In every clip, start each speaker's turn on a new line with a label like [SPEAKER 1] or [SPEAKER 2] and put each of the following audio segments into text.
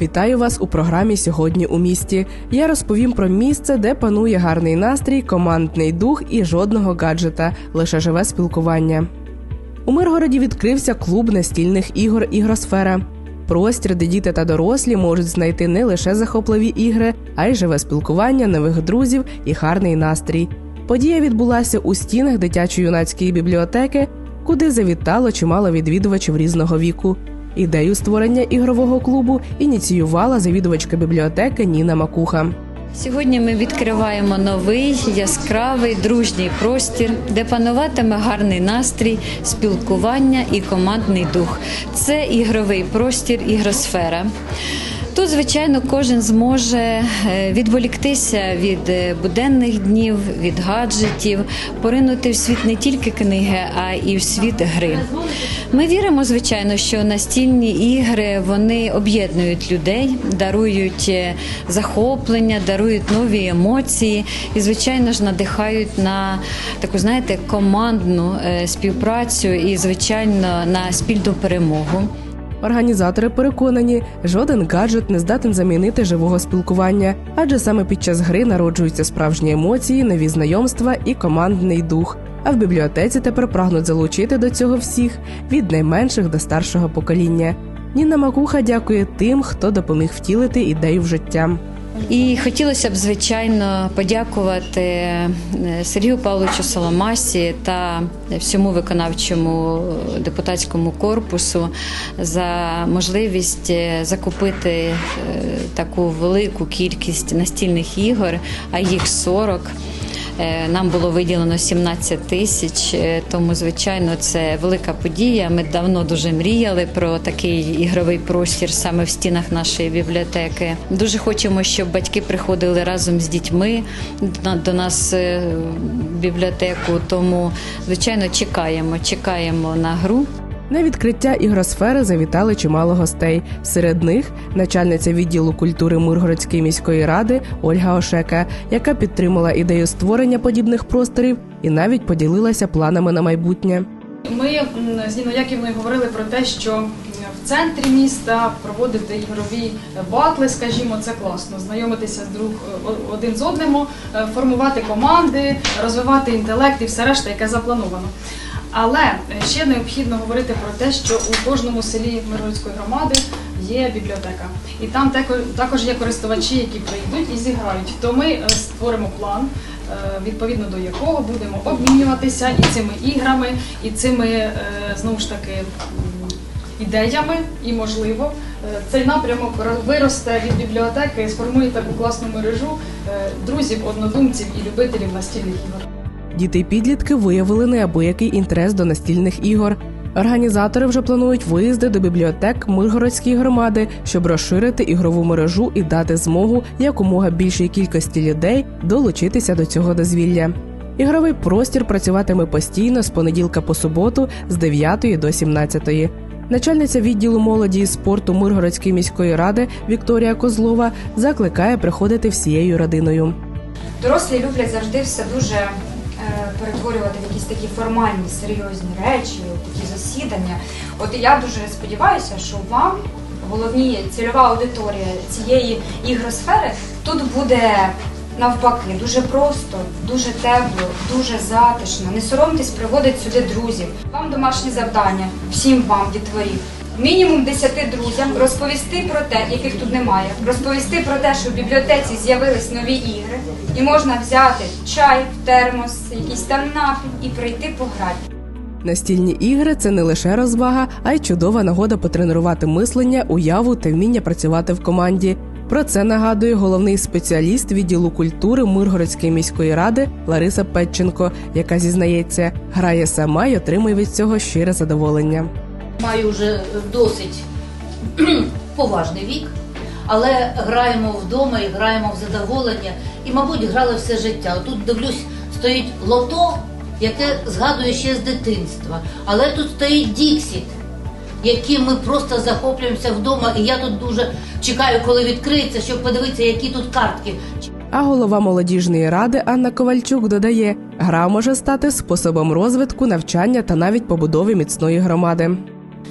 [SPEAKER 1] Вітаю вас у програмі Сьогодні у місті. Я розповім про місце, де панує гарний настрій, командний дух і жодного гаджета, лише живе спілкування. У Миргороді відкрився клуб настільних ігор Ігросфера. Простір, де діти та дорослі можуть знайти не лише захопливі ігри, а й живе спілкування, нових друзів і гарний настрій. Подія відбулася у стінах дитячо-юнацької бібліотеки, куди завітало чимало відвідувачів різного віку. Ідею створення ігрового клубу ініціювала завідувачка бібліотеки Ніна Макуха.
[SPEAKER 2] Сьогодні ми відкриваємо новий яскравий дружній простір, де пануватиме гарний настрій, спілкування і командний дух. Це ігровий простір, ігросфера. Тут, звичайно, кожен зможе е, відволіктися від е, буденних днів, від гаджетів, поринути в світ не тільки книги, а і в світ гри. Ми віримо, звичайно, що настільні ігри вони об'єднують людей, дарують е, захоплення, дарують нові емоції і, звичайно ж, надихають на таку, знаєте, командну співпрацю і, звичайно, на спільну перемогу.
[SPEAKER 1] Організатори переконані, жоден гаджет не здатен замінити живого спілкування, адже саме під час гри народжуються справжні емоції, нові знайомства і командний дух. А в бібліотеці тепер прагнуть залучити до цього всіх від найменших до старшого покоління. Ніна Макуха дякує тим, хто допоміг втілити ідею в життя.
[SPEAKER 2] І хотілося б, звичайно, подякувати е, Сергію Павловичу Соломасі та всьому виконавчому депутатському корпусу за можливість е, закупити е, таку велику кількість настільних ігор, а їх 40. Нам було виділено 17 тисяч, тому звичайно це велика подія. Ми давно дуже мріяли про такий ігровий простір саме в стінах нашої бібліотеки. Дуже хочемо, щоб батьки приходили разом з дітьми до нас в бібліотеку. Тому звичайно чекаємо, чекаємо на гру.
[SPEAKER 1] На відкриття ігросфери завітали чимало гостей. Серед них начальниця відділу культури Миргородської міської ради Ольга Ошека, яка підтримала ідею створення подібних просторів і навіть поділилася планами на майбутнє.
[SPEAKER 3] Ми з Ніною говорили про те, що в центрі міста проводити ігрові батли, скажімо, це класно. Знайомитися з друг один з одним, формувати команди, розвивати інтелект і все решта, яке заплановано. Але ще необхідно говорити про те, що у кожному селі Миргородської громади є бібліотека, і там також є користувачі, які прийдуть і зіграють. То ми створимо план, відповідно до якого будемо обмінюватися і цими іграми, і цими знову ж таки ідеями. І можливо цей напрямок виросте від бібліотеки, сформує таку класну мережу друзів, однодумців і любителів настільних ігор.
[SPEAKER 1] Діти й підлітки виявили неабиякий інтерес до настільних ігор. Організатори вже планують виїзди до бібліотек Миргородської громади, щоб розширити ігрову мережу і дати змогу якомога більшій кількості людей долучитися до цього дозвілля. Ігровий простір працюватиме постійно з понеділка по суботу з 9 до 17. Начальниця відділу молоді і спорту Миргородської міської ради Вікторія Козлова закликає приходити всією родиною.
[SPEAKER 4] Дорослі люблять завжди все дуже перетворювати в якісь такі формальні, серйозні речі, такі засідання. От я дуже сподіваюся, що вам головні цільова аудиторія цієї ігросфери тут буде навпаки дуже просто, дуже тепло, дуже затишно. Не соромтесь, приводить сюди друзів. Вам домашнє завдання, всім вам, дітворі. Мінімум 10 друзям розповісти про те, яких тут немає, розповісти про те, що в бібліотеці з'явились нові ігри, і можна взяти чай, термос, якийсь там напій і прийти пограти.
[SPEAKER 1] Настільні ігри це не лише розвага, а й чудова нагода потренувати мислення, уяву та вміння працювати в команді. Про це нагадує головний спеціаліст відділу культури Миргородської міської ради Лариса Петченко, яка зізнається, грає сама й отримує від цього щире задоволення.
[SPEAKER 5] Маю вже досить поважний вік, але граємо вдома і граємо в задоволення. І, мабуть, грали все життя. Тут дивлюсь, стоїть лото, яке згадує ще з дитинства. Але тут стоїть Діксіт, яким ми просто захоплюємося вдома. І я тут дуже чекаю, коли відкриється, щоб подивитися, які тут картки.
[SPEAKER 1] А голова молодіжної ради Анна Ковальчук додає, гра може стати способом розвитку, навчання та навіть побудови міцної громади.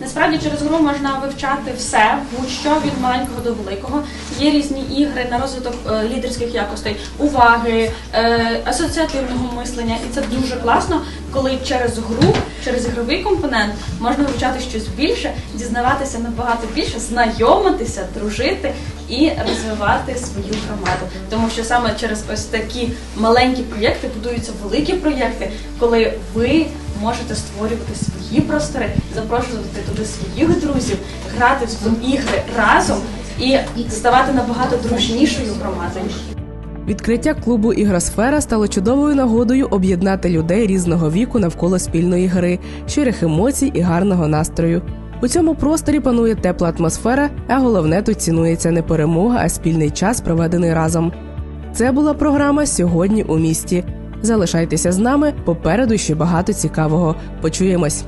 [SPEAKER 6] Насправді через гру можна вивчати все, будь-що від маленького до великого. Є різні ігри на розвиток е, лідерських якостей, уваги, е, асоціативного мислення, і це дуже класно, коли через гру, через ігровий компонент можна вивчати щось більше, дізнаватися набагато більше, знайомитися, дружити і розвивати свою громаду. Тому що саме через ось такі маленькі проєкти будуються великі проєкти, коли ви можете створювати свої простори, запрошувати туди своїх друзів, грати в ігри разом і ставати набагато дружнішою громадою.
[SPEAKER 1] Відкриття клубу Ігросфера стало чудовою нагодою об'єднати людей різного віку навколо спільної гри, щирих емоцій і гарного настрою. У цьому просторі панує тепла атмосфера, а головне тут цінується не перемога, а спільний час, проведений разом. Це була програма сьогодні у місті. Залишайтеся з нами попереду ще багато цікавого. Почуємось.